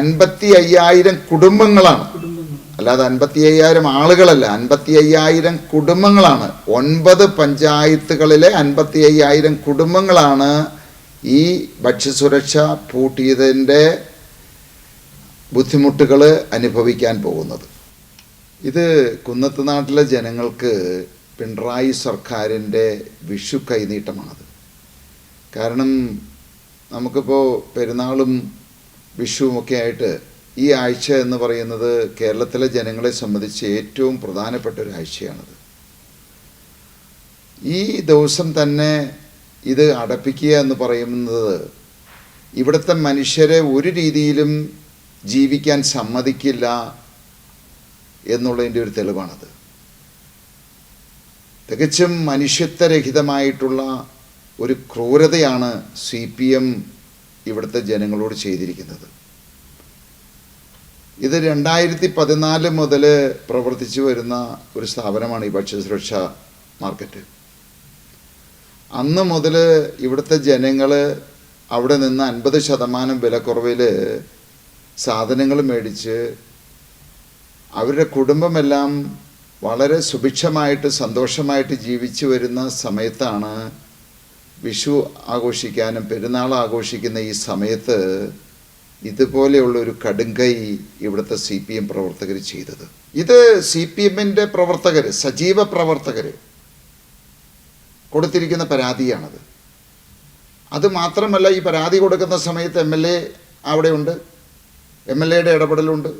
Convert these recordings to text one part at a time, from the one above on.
അൻപത്തി അയ്യായിരം കുടുംബങ്ങളാണ്. അല്ലാതെ അൻപത്തി അയ്യായിരം ആളുകളല്ല അൻപത്തി അയ്യായിരം കുടുംബങ്ങളാണ്. ഒൻപത് പഞ്ചായത്തുകളിലെ അൻപത്തി അയ്യായിരം കുടുംബങ്ങളാണ് ഈ ഭക്ഷ്യസുരക്ഷ പൂട്ടിയതിന്റെ ബുദ്ധിമുട്ടുകൾ അനുഭവിക്കാൻ പോകുന്നത്. ഇത് കുന്നത്ത് നാട്ടിലെ ജനങ്ങൾക്ക് പിണറായി സർക്കാരിന്റെ വിഷു കൈനീട്ടമാണത്. കാരണം നമുക്കിപ്പോൾ പെരുന്നാളും വിഷുവുമൊക്കെ ആയിട്ട് ഈ ആഴ്ച എന്ന് പറയുന്നത് കേരളത്തിലെ ജനങ്ങളെ സംബന്ധിച്ച് ഏറ്റവും പ്രധാനപ്പെട്ട ഒരു ആഴ്ചയാണത്. ഈ ദിവസം തന്നെ ഇത് അടപ്പിക്കുക എന്ന് പറയുന്നത് ഇവിടുത്തെ മനുഷ്യരെ ഒരു രീതിയിലും ജീവിക്കാൻ സമ്മതിക്കില്ല എന്നുള്ളതിന്റെ ഒരു തെളിവാണത്. തികച്ചും മനുഷ്യത്വരഹിതമായിട്ടുള്ള ഒരു ക്രൂരതയാണ് സി പി എം ഇവിടുത്തെ ജനങ്ങളോട് ചെയ്തിരിക്കുന്നത്. ഇത് രണ്ടായിരത്തി പതിനാല് മുതൽ പ്രവർത്തിച്ചു വരുന്ന ഒരു സ്ഥാപനമാണ് ഈ ഭക്ഷ്യസുരക്ഷ മാർക്കറ്റ്. അന്ന് മുതൽ ഇവിടുത്തെ ജനങ്ങൾ അവിടെ നിന്ന് അൻപത് ശതമാനം വിലക്കുറവിൽ സാധനങ്ങൾ മേടിച്ച് അവരുടെ കുടുംബമെല്ലാം വളരെ സുഭിക്ഷമായിട്ട് സന്തോഷമായിട്ട് ജീവിച്ചു വരുന്ന സമയത്താണ് വിഷു ആഘോഷിക്കാനും പെരുന്നാൾ ആഘോഷിക്കുന്ന ഈ സമയത്ത് ഇതുപോലെയുള്ളൊരു കടുങ്കൈ ഇവിടുത്തെ സി പി എം പ്രവർത്തകർ ചെയ്തത്. ഇത് സി പി എമ്മിന്റെ പ്രവർത്തകർ സജീവ പ്രവർത്തകർ കൊടുത്തിരിക്കുന്ന പരാതിയാണത്. അത് മാത്രമല്ല ഈ പരാതി കൊടുക്കുന്ന സമയത്ത് എം എൽ എ അവിടെയുണ്ട് എം എൽ എയുടെ ഇടപെടലുണ്ട്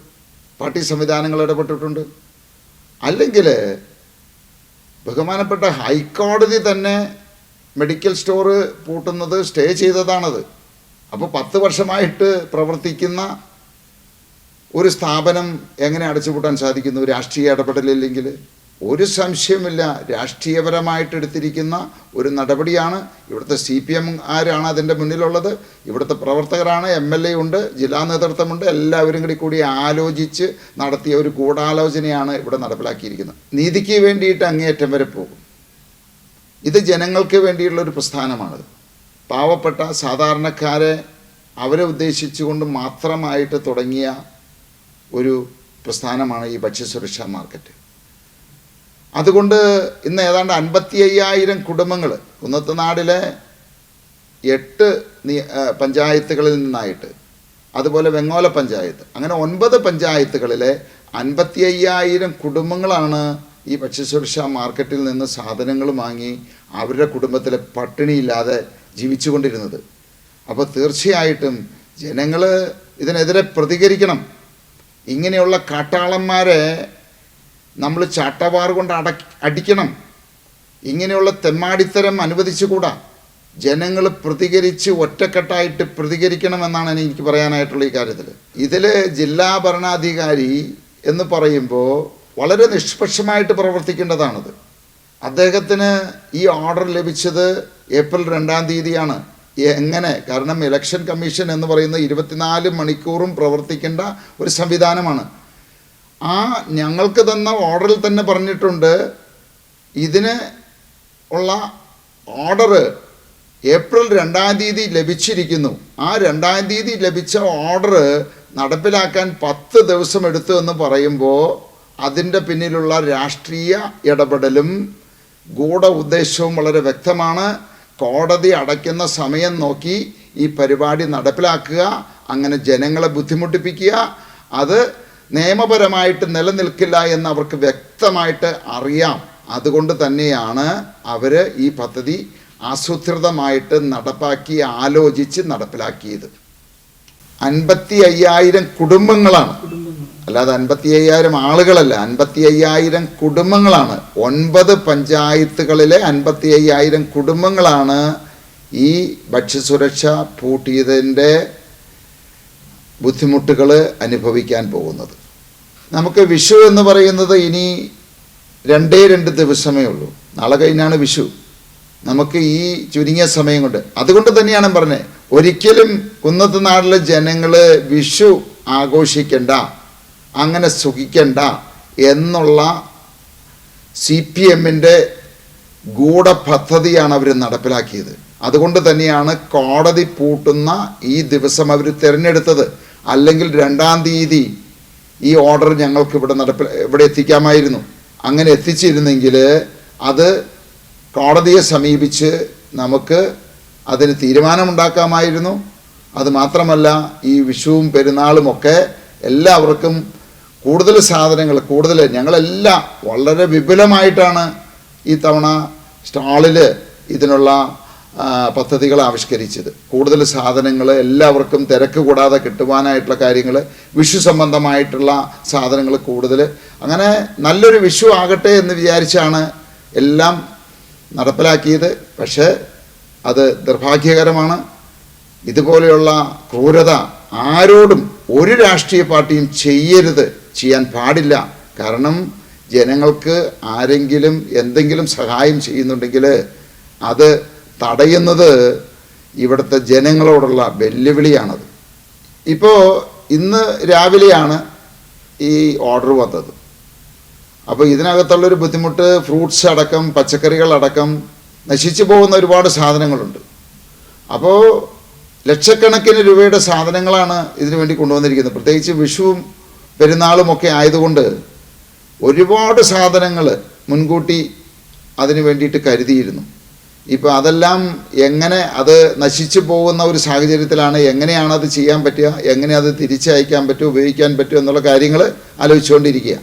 പാർട്ടി സംവിധാനങ്ങൾ ഇടപെട്ടിട്ടുണ്ട്. അല്ലെങ്കിൽ ബഹുമാനപ്പെട്ട ഹൈക്കോടതി തന്നെ മെഡിക്കൽ സ്റ്റോർ പൂട്ടുന്നത് സ്റ്റേ ചെയ്തതാണത്. അപ്പോൾ പത്ത് വർഷമായിട്ട് പ്രവർത്തിക്കുന്ന ഒരു സ്ഥാപനം എങ്ങനെ അടച്ചുപൂട്ടാൻ സാധിക്കുന്നു? രാഷ്ട്രീയ ഇടപെടലില്ലെങ്കിൽ ഒരു സംശയമില്ല രാഷ്ട്രീയപരമായിട്ട് എടുത്തിരിക്കുന്ന ഒരു നടപടിയാണ് ഇവിടുത്തെ സി പി എം ആരാണ് അതിന്റെ മുന്നിലുള്ളത്. ഇവിടുത്തെ പ്രവർത്തകരാണ് എം എൽ എ ഉണ്ട് ജില്ലാ നേതൃത്വമുണ്ട്. എല്ലാവരും കൂടി കൂടി ആലോചിച്ച് നടത്തിയ ഒരു ഗൂഢാലോചനയാണ് ഇവിടെ നടപ്പിലാക്കിയിരിക്കുന്നത്. നീതിക്ക് വേണ്ടിയിട്ട് അങ്ങേയറ്റം വരെ പോകും. ഇത് ജനങ്ങൾക്ക് വേണ്ടിയുള്ള ഒരു പ്രസ്ഥാനമാണ് പാവപ്പെട്ട സാധാരണക്കാരെ അവരെ ഉദ്ദേശിച്ചുകൊണ്ട് മാത്രമായിട്ട് തുടങ്ങിയ ഒരു പ്രസ്ഥാനമാണ് ഈ ഭക്ഷ്യസുരക്ഷാ മാർക്കറ്റ്. അതുകൊണ്ട് ഇന്ന് ഏതാണ്ട് അൻപത്തി അയ്യായിരം കുടുംബങ്ങൾ കുന്നത്ത് നാടിലെ എട്ട് പഞ്ചായത്തുകളിൽ നിന്നായിട്ട് അതുപോലെ വെങ്ങോല പഞ്ചായത്ത് അങ്ങനെ ഒൻപത് പഞ്ചായത്തുകളിലെ അൻപത്തി അയ്യായിരം കുടുംബങ്ങളാണ് ഈ ഭക്ഷ്യസുരക്ഷാ മാർക്കറ്റിൽ നിന്ന് സാധനങ്ങൾ വാങ്ങി അവരുടെ കുടുംബത്തിലെ പട്ടിണിയില്ലാതെ ജീവിച്ചുകൊണ്ടിരുന്നത്. അപ്പോൾ തീർച്ചയായിട്ടും ജനങ്ങൾ ഇതിനെതിരെ പ്രതികരിക്കണം. ഇങ്ങനെയുള്ള കാട്ടാളന്മാരെ നമ്മൾ ചാട്ടവാർ കൊണ്ട് അട അടിക്കണം. ഇങ്ങനെയുള്ള തെമ്മാടിത്തരം അനുവദിച്ചുകൂടാ. ജനങ്ങൾ പ്രതികരിച്ച് ഒറ്റക്കെട്ടായിട്ട് പ്രതികരിക്കണമെന്നാണ് എനിക്ക് പറയാനായിട്ടുള്ള ഈ കാര്യത്തിൽ ഇതിൽ ജില്ലാ ഭരണാധികാരി എന്ന് പറയുമ്പോൾ വളരെ നിഷ്പക്ഷമായിട്ട് പ്രവർത്തിക്കേണ്ടതാണത്. അദ്ദേഹത്തിന് ഈ ഓർഡർ ലഭിച്ചത് ഏപ്രിൽ രണ്ടാം തീയതിയാണ്. എങ്ങനെ? കാരണം ഇലക്ഷൻ കമ്മീഷൻ എന്ന് പറയുന്ന ഇരുപത്തിനാല് മണിക്കൂറും പ്രവർത്തിക്കേണ്ട ഒരു സംവിധാനമാണ്. ആ ഞങ്ങൾക്ക് തന്ന ഓർഡറിൽ തന്നെ പറഞ്ഞിട്ടുണ്ട് ഇതിന് ഉള്ള ഓർഡർ ഏപ്രിൽ രണ്ടാം തീയതി ലഭിച്ചിരിക്കുന്നു. ആ രണ്ടാം തീയതി ലഭിച്ച ഓർഡർ നടപ്പിലാക്കാൻ പത്ത് ദിവസം എടുത്തു എന്ന് പറയുമ്പോൾ അതിന്റെ പിന്നിലുള്ള രാഷ്ട്രീയ ഇടപെടലും ഗൂഢ ഉദ്ദേശവും വളരെ വ്യക്തമാണ്. കോടതി അടയ്ക്കുന്ന സമയം നോക്കി ഈ പരിപാടി നടപ്പിലാക്കുക അങ്ങനെ ജനങ്ങളെ ബുദ്ധിമുട്ടിപ്പിക്കുക. അത് നിയമപരമായിട്ട് നിലനിൽക്കില്ല എന്ന് അവർക്ക് വ്യക്തമായിട്ട് അറിയാം. അതുകൊണ്ട് തന്നെയാണ് അവർ ഈ പദ്ധതി ആസൂത്രിതമായിട്ട് നടപ്പാക്കി ആലോചിച്ച് നടപ്പിലാക്കിയത്. അൻപത്തി അയ്യായിരം കുടുംബങ്ങളാണ്. അല്ലാതെ അൻപത്തി അയ്യായിരം ആളുകളല്ല അൻപത്തി അയ്യായിരം കുടുംബങ്ങളാണ്. ഒൻപത് പഞ്ചായത്തുകളിലെ അൻപത്തി അയ്യായിരം കുടുംബങ്ങളാണ് ഈ ഭക്ഷ്യസുരക്ഷ പൂട്ടിയതിന്റെ ബുദ്ധിമുട്ടുകൾ അനുഭവിക്കാൻ പോകുന്നത്. നമുക്ക് വിഷു എന്ന് പറയുന്നത് ഇനി രണ്ടേ രണ്ട് ദിവസമേ ഉള്ളൂ. നാളെ കഴിഞ്ഞാണ് വിഷു. നമുക്ക് ഈ ചുരുങ്ങിയ സമയം കൊണ്ട് അതുകൊണ്ട് തന്നെയാണ് പറഞ്ഞത്. ഒരിക്കലും കുന്നത്ത് നാട്ടിലെ ജനങ്ങൾ വിഷു ആഘോഷിക്കണ്ട. അങ്ങനെ സുഖിക്കണ്ട എന്നുള്ള സി പി എമ്മിന്റെ ഗൂഢപദ്ധതിയാണ് അവർ നടപ്പിലാക്കിയത്. അതുകൊണ്ട് തന്നെയാണ് കോടതി പൂട്ടുന്ന ഈ ദിവസം അവർ തിരഞ്ഞെടുത്തത്. അല്ലെങ്കിൽ രണ്ടാം തീയതി ഈ ഓർഡർ ഞങ്ങൾക്ക് ഇവിടെ നടപ്പിൽ ഇവിടെ എത്തിക്കാമായിരുന്നു. അങ്ങനെ എത്തിച്ചിരുന്നെങ്കിൽ അത് കോടതിയെ സമീപിച്ച് നമുക്ക് അതിന് തീരുമാനമുണ്ടാക്കാമായിരുന്നു. അതുമാത്രമല്ല ഈ വിഷുവും പെരുന്നാളുമൊക്കെ എല്ലാവർക്കും കൂടുതൽ സാധനങ്ങൾ കൂടുതൽ ഞങ്ങളെല്ലാം വളരെ വിപുലമായിട്ടാണ് ഈ തവണ സ്റ്റാളിൽ ഇതിനുള്ള പദ്ധതികൾ ആവിഷ്കരിച്ചത്. കൂടുതൽ സാധനങ്ങൾ എല്ലാവർക്കും തിരക്ക് കൂടാതെ കിട്ടുവാനായിട്ടുള്ള കാര്യങ്ങൾ വിഷു സംബന്ധമായിട്ടുള്ള സാധനങ്ങൾ കൂടുതൽ. അങ്ങനെ നല്ലൊരു വിഷു ആകട്ടെ എന്ന് വിചാരിച്ചാണ് എല്ലാം നടപ്പിലാക്കിയത്. പക്ഷേ അത് നിർഭാഗ്യകരമാണ് ഇതുപോലെയുള്ള ക്രൂരത ആരോടും ഒരു രാഷ്ട്രീയ പാർട്ടിയും ചെയ്യരുത് ചെയ്യാൻ പാടില്ല. കാരണം ജനങ്ങൾക്ക് ആരെങ്കിലും എന്തെങ്കിലും സഹായം ചെയ്യുന്നുണ്ടെങ്കിൽ അത് തടയുന്നത് ഇവിടുത്തെ ജനങ്ങളോടുള്ള വെല്ലുവിളിയാണത്. ഇപ്പോൾ ഇന്ന് രാവിലെയാണ് ഈ ഓർഡർ വന്നത്. അപ്പോൾ ഇതിനകത്തുള്ളൊരു ബുദ്ധിമുട്ട് ഫ്രൂട്ട്സ് അടക്കം പച്ചക്കറികൾ അടക്കം നശിച്ചു പോകുന്ന ഒരുപാട് സാധനങ്ങളുണ്ട്. അപ്പോൾ ലക്ഷക്കണക്കിന് രൂപയുടെ സാധനങ്ങളാണ് ഇതിനു വേണ്ടി കൊണ്ടുവന്നിരിക്കുന്നത്. പ്രത്യേകിച്ച് വിഷുവും പെരുന്നാളും ഒക്കെ ആയതുകൊണ്ട് ഒരുപാട് സാധനങ്ങൾ മുൻകൂട്ടി അതിന് വേണ്ടിയിട്ട് കരുതിയിരുന്നു. ഇപ്പോൾ അതെല്ലാം എങ്ങനെ അത് നശിച്ചു പോകുന്ന ഒരു സാഹചര്യത്തിലാണ് എങ്ങനെയാണ് അത് ചെയ്യാൻ പറ്റുക എങ്ങനെ അത് തിരിച്ചയക്കാൻ പറ്റും ഉപയോഗിക്കാൻ പറ്റും എന്നുള്ള കാര്യങ്ങൾ ആലോചിച്ചുകൊണ്ടിരിക്കുക.